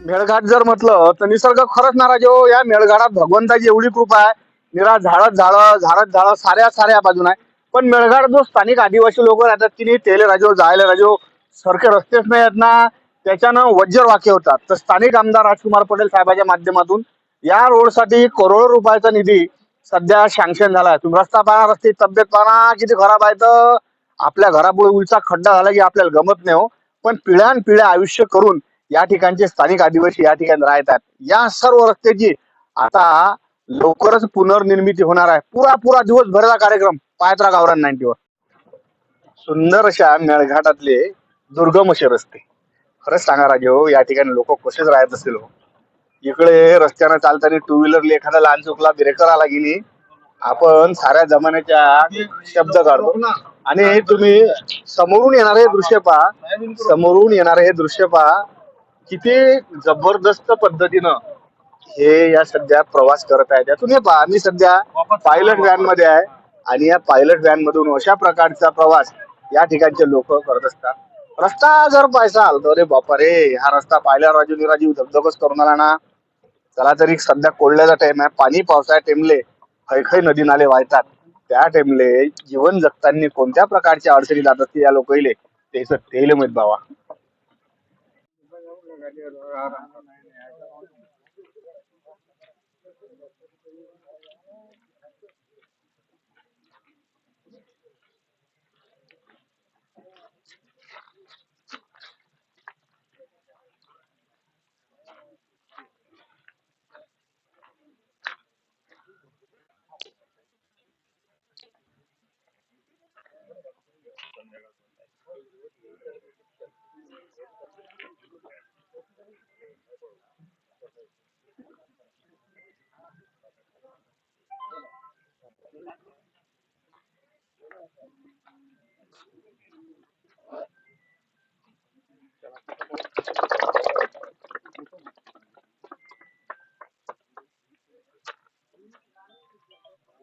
मेळघाट जर म्हटलं तर निसर्ग खरंच नाराज हो. या मेळघाटात भगवंताची एवढी कृपा आहे. निरा झाडत झाडं झाडत झाडं साऱ्या साऱ्या बाजून आहे. पण मेळघाट जो स्थानिक आदिवासी लोक राहतात तिने तेले राजो जायला राजो सारखे रस्तेच नाही आहेत ना. त्याच्यानं वज्र वाक्य होतात. तर स्थानिक आमदार राजकुमार पटेल साहेबाच्या माध्यमातून या रोडसाठी करोडो रुपयाचा निधी सध्या सँक्शन झाला आहे. तुम्ही रस्ता पाहणार रस्ते तब्येत पाहणार किती खराब आहे तर. आपल्या घरापुढे उलचा खड्डा झाला की आपल्याला गमत नाही हो. पण पिढ्यान पिढ्या आयुष्य करून या ठिकाणचे स्थानिक आदिवासी या ठिकाणी राहतात. या सर्व रस्त्याची आता लवकरच पुनर्निर्मिती होणार आहे. पुरा पुरा दिवसभराचा कार्यक्रम पायत्रा राहा गावरान नाईन्टीवर. सुंदर अशा मेळघाटातले दुर्गम असे रस्ते. खरंच सांगा राजे हो या ठिकाणी लोक कसेच राहत असतील हो. इकडे रस्त्यानं चालताना टू व्हीलर एखादा लहान चुकला ब्रेकर आला गेली आपण साऱ्या जमान्याच्या शब्द काढतो. आणि तुम्ही समोरून येणारे दृश्य पहा. समोरून येणारे हे दृश्य पहा. किती जबरदस्त पद्धतीनं हे या सध्या प्रवास करत आहेत. यातून हे पहा मी सध्या पायलट व्हॅनमध्ये आहे आणि या पायलट व्हॅन मधून अशा प्रकारचा प्रवास या ठिकाणचे लोक करत असतात. रस्ता जर पैसा आलतो रे बापा रे हा रस्ता पाहिल्यावर राजू निराजीव धगधगच करून आला ना. चला तरी सध्या कोरड्याचा टाइम आहे पाणी पावसाळ्या टेमले खैखै नदी नाले वाहतात. त्या टेमले जीवन जगताना कोणत्या प्रकारच्या अडचणी जात असतील या लोकले तेच तेल माहीत बाबा ಅಲ್ಲಿ ಯಾರು ಆರ್ ಆನ್ ಲೈನ್ --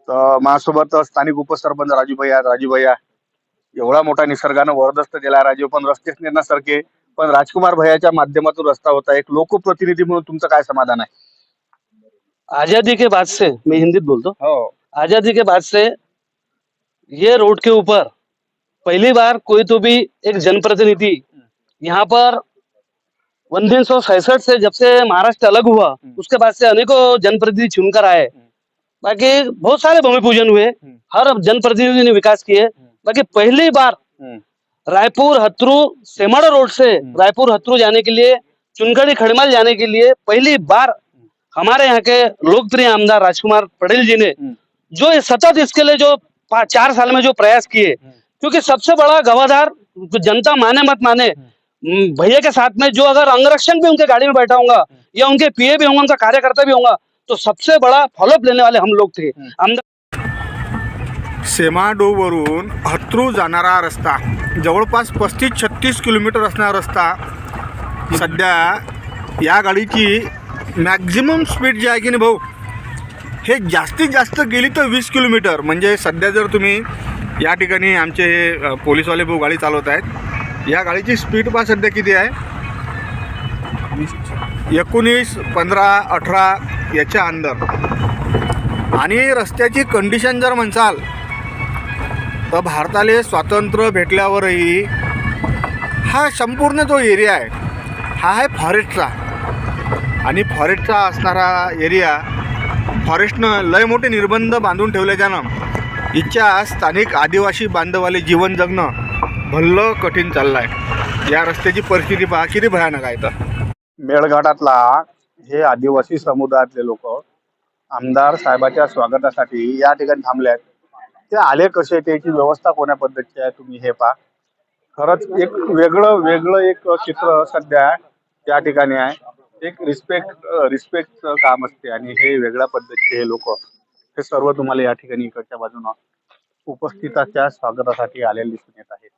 माझ्यासोबत स्थानिक उपसरपंच राजू भैया राजू भैया एवढा मोठा निसर्गानं वरदस्त दिला राजू पण रस्तेच नेण्यासारखे पण राजकुमार भैयाच्या माध्यमातून रस्ता होता. एक लोकप्रतिनिधी म्हणून तुमचं काय समाधान आहे? आजादी के बाद से मैं हिंदी बोलता. हूँ. हो आजादी के बाद से ये रोड के ऊपर पहली बार कोई तो भी एक जनप्रतिनिधि यहाँ पर उन्नीस सौ सैसठ से जब से महाराष्ट्र अलग हुआ उसके बाद से अनेकों जनप्रतिनिधि चुनकर आए। बाकी बहुत सारे भूमि पूजन हुए। हर जनप्रतिनिधि ने विकास किए। बाकी पहली बार रायपुर हत्रू सेमाड़ा रोड से रायपुर हत्रू जाने के लिए चुनखड़ी खड़माल जाने के लिए पहली बार हमारे यहाँ के लोकप्रिय आमदार राजकुमार पटेल जी ने जो सतत इसके लिए जो चार साल में जो प्रयास किए क्योंकि सबसे बड़ा गवादार जनता माने मत माने भैया के साथ में जो अगर अंगरक्षक भी उनके गाड़ी में बैठा होगा या उनके पीए भी होंगे उनका कार्यकर्ता भी होगा तो सबसे बड़ा फॉलोअप लेने वाले हम लोग थे। सेमाडोवरून हत्रू जाणारा रस्ता जवळपास पस्तीस छत्तीस किलोमीटर असणारा रस्ता सध्या या गाडीची मॅक्झिमम स्पीड जी आहे की नाही भाऊ? हे जास्तीत जास्त गेली तर वीस किलोमीटर. म्हणजे सध्या जर तुम्ही या ठिकाणी आमचे हे पोलीसवाले भाऊ गाडी चालवत आहेत या गाडीची स्पीड पा सध्या किती आहे. एकोणीस पंधरा अठरा याच्या अंदर. आणि रस्त्याची कंडिशन जर म्हणसाल तर भारताला स्वातंत्र्य भेटल्यावरही हा संपूर्ण जो एरिया आहे हा आहे फॉरेस्टचा आणि फॉरेस्टचा असणारा एरिया फॉरेस्टनं लय मोठे निर्बंध बांधून ठेवले त्यानं. इच्छा स्थानिक आदिवासी बांधवाले जीवन जगणं भल्लं कठीण चाललं आहे या रस्त्याची परिस्थिती पहा किती भयानक आहे तर मेळघाटातला हे आदिवासी समुदायातले लोक आमदार साहेबाच्या स्वागतासाठी या ठिकाणी थांबले आहेत ते आले कसे? त्याची व्यवस्था कोण्या पद्धतीची आहे? तुम्ही हे पहा. खरंच एक वेगळं वेगळं एक चित्र सध्या या ठिकाणी आहे. एक रिस्पेक्ट रिस्पेक्टचं काम असते आणि हे वेगळ्या पद्धतीचे हे लोक हे सर्व तुम्हाला या ठिकाणी इकडच्या बाजूनं उपस्थिताच्या स्वागतासाठी आलेले दिसून येत आहेत.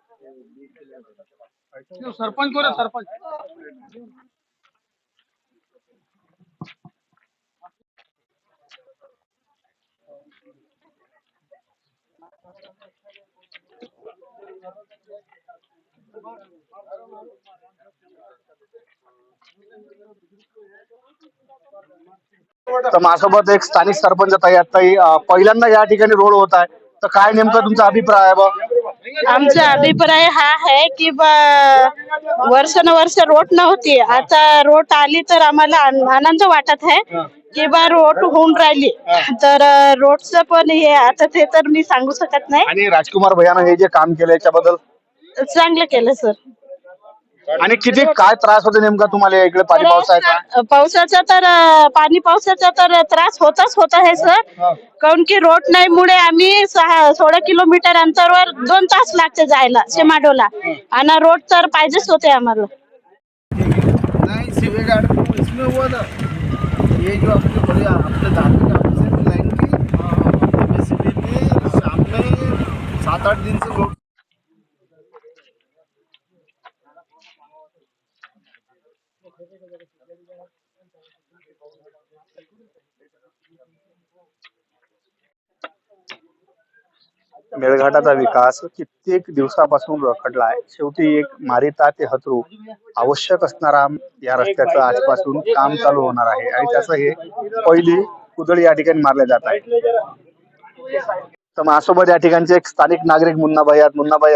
सरपंच कोण सरपंच? तर माझ्यासोबत एक स्थानिक सरपंच ताई. पहिल्यांदा या ठिकाणी रोड होत आहे. तर काय नेमका तुमचा अभिप्राय आहे आमचा अभिप्राय हा आहे की वर्ष रोड नव्हती. आता रोड आली तर आम्हाला आन- आनंद वाटत आहे की बा रोड होऊन राहिली. तर रोडचं पण हे आता ते तर मी सांगू शकत नाही. आणि राजकुमार भैयानं हे जे काम केलं याच्याबद्दल? चांगलं केलं सर. आणि किती काय त्रास होतो नेमका तुम्हाला इकडे पाणी पावसाचा पावसाचा तर अं, पाणी पावसाचा तर त्रास होताच होत आहे सर काऊन की रोड नाही मुळे आम्ही सहा सोळा किलोमीटर अंतरवर दोन तास लागते जायला सेमाडोला आणि रोड तर पाहिजेच होते आम्हाला. नहीं सीवेज गार्ड को इसमें हुआ था ये जो अपने बड़े अपने धार्मिक ऑफिसर की लाइन की बेसिकली शाम में सात आठ दिन से लोग मेळघाटाचा विकास कित्येक दिवसापासून रखडला आहे. शेवटी एक मारिता ते हत्रू आवश्यक असणारा या रस्त्याचं आजपासून काम चालू होणार आहे आणि त्याचं हे पहिली कुदळ या ठिकाणी मारल्या जात आहे. तर माझ्यासोबत या ठिकाणचे एक स्थानिक नागरिक मुन्नाबाई आहेत. मुन्नाबाई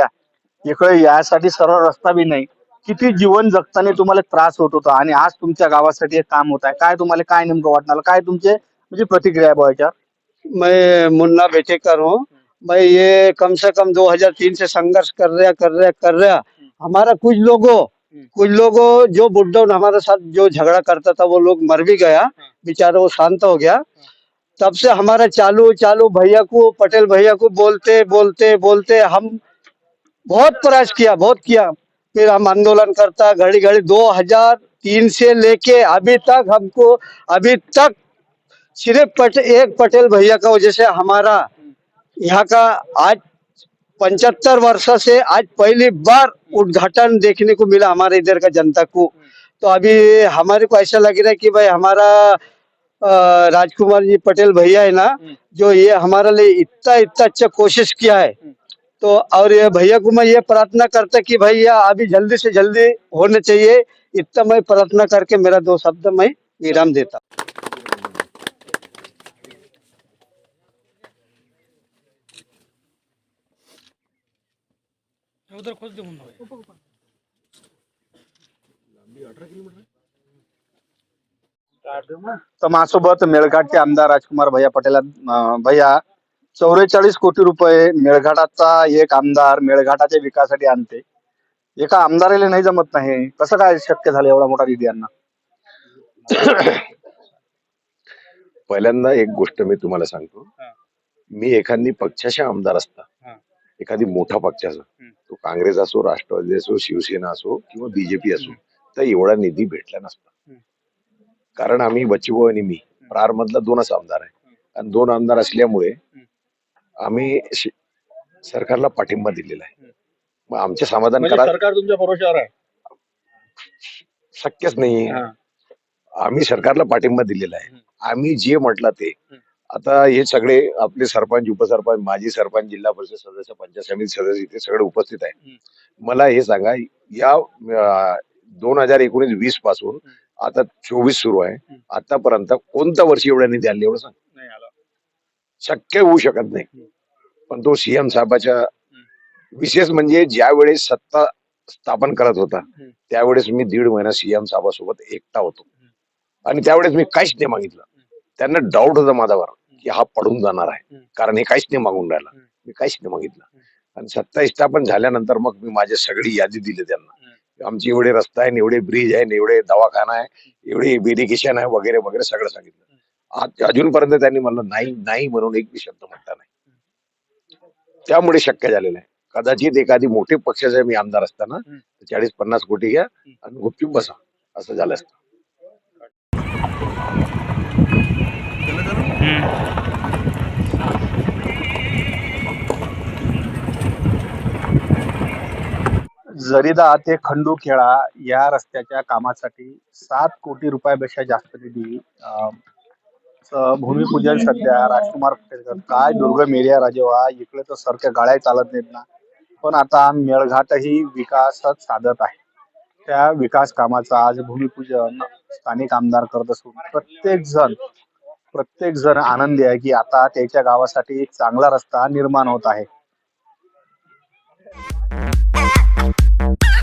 इकडे यासाठी सरळ रस्ता बी नाही. किती जीवन जगताना तुम्हाला त्रास होत होता आणि आज तुमच्या गावासाठी एक काम होत आहे. काय तुम्हाला काय नेमकं वाटणार? काय तुमचे म्हणजे प्रतिक्रिया आहे बुवा याच्यावर मैं मुन्ना बेटेकर हूँ। मैं ये कम से कम 2003 से संघर्ष कर रहा कर रहा कर रहा। हमारा कुछ लोगों कुछ लोगों जो बुड्ढन हमारे साथ जो झगड़ा करता था वो लोग मर भी गया। बेचारा वो शांत हो गया। तब से हमारा चालू चालू भैया को पटेल भैया को बोलते बोलते बोलते हम बहुत प्रयास किया बहुत किया। फिर हम आंदोलन करता घड़ी घड़ी 2003 से लेके अभी तक हमको अभी तक सिर्फ़ पट, एक पटेल भैया का वजह से हमारा यहाँ का आज पंचहत्तर वर्ष से आज पहली बार उद्घाटन देखने को मिला हमारे इधर का जनता को। तो अभी हमारे को ऐसा लग रहा है कि भाई हमारा राजकुमार जी पटेल भैया है ना जो ये हमारे लिए इतना इतना अच्छा कोशिश किया है तो और ये भैया को मैं ये प्रार्थना करता कि भैया अभी जल्दी से जल्दी होने चाहिए। इतना मैं प्रार्थना करके मेरा दो शब्द मैं विराम देता तर माझ्यासोबत मेळघाटचे आमदार राजकुमार भैया पटेल भैया चौवेचाळीस कोटी रुपये मेळघाटाचा एक आमदार मेळघाटाच्या विकासासाठी आणते. एका आमदाराला नाही जमत नाही कसं काय शक्य झालं एवढा मोठा निधी यांना? पहिल्यांदा एक गोष्ट मी तुम्हाला सांगतो. मी एखादी पक्षाचे आमदार असता एखादी मोठा पक्षाचा तो काँग्रेस असो राष्ट्रवादी असो शिवसेना असो किंवा बीजेपी असो तर एवढा निधी भेटला नसता. कारण आम्ही बच्चूभाऊ आणि मी प्रार मधला दोनच आमदार आहे आणि दोन आमदार असल्यामुळे आम्ही शि- सरकारला पाठिंबा दिलेला आहे. मग आमचे समाधान करा. सरकार तुमच्या भरोश्यावर आहे? शक्यच नाही. आम्ही सरकारला पाठिंबा दिलेला आहे. आम्ही जे म्हटलं ते. आता हे सगळे आपले सरपंच उपसरपंच माजी सरपंच जिल्हा परिषद सदस्य पंचायत समिती सदस्य इथे सगळे उपस्थित आहे मला हे सांगा या दोन हजार एकोणीस वीसपासून आता चोवीस सुरू आहे. आतापर्यंत कोणतं वर्ष एवढ्या निधी आले एवढं सांग. शक्य होऊ शकत नाही. पण तो सीएम साहेबाच्या विशेष म्हणजे ज्या वेळेस सत्ता स्थापन करत होता त्यावेळेस मी दीड महिना सीएम साहेबासोबत एकटा होतो. आणि त्यावेळेस मी काहीच नाही मागितलं. त्यांना डाऊट होता माझ्यावर की हा पडून जाणार आहे. कारण हे काहीच नाही मागून राहिला. मी काहीच नाही मागितलं. आणि सत्ता स्थापन झाल्यानंतर मग मी माझी सगळी यादी दिली त्यांना. आमची एवढे रस्ता आहे एवढे ब्रिज आहे एवढे दवाखाना आहे एवढे इरिगेशन आहे वगैरे वगैरे सगळं सांगितलं. अजूनपर्यंत त्यांनी मला नाही नाही म्हणून एक बी शब्द म्हटला नाही. त्यामुळे शक्य झालेलं आहे. कदाचित एखादी मोठे पक्षाचा मी आमदार असताना चाळीस पन्नास कोटी घ्या आणि गुपचूप बसा असं झालं असतं. जरीदा ते खंडूखेळा या रस्त्याच्या कामासाठी सात कोटी रुपयापेक्षा जास्त निधी भूमिपूजन सध्या राजकुमार पटेल काय दुर्गम एरिया राजेवा इकडे तर सारख्या गाड्या चालत नाहीत ना. पण आता मेळघाटही विकासात साधत आहे. त्या विकास कामाचं आज भूमिपूजन स्थानिक आमदार करत असून प्रत्येक जण प्रत्येक जण आनंदी आहे की आता त्याच्या गावासाठी एक चांगला रस्ता निर्माण होत आहे.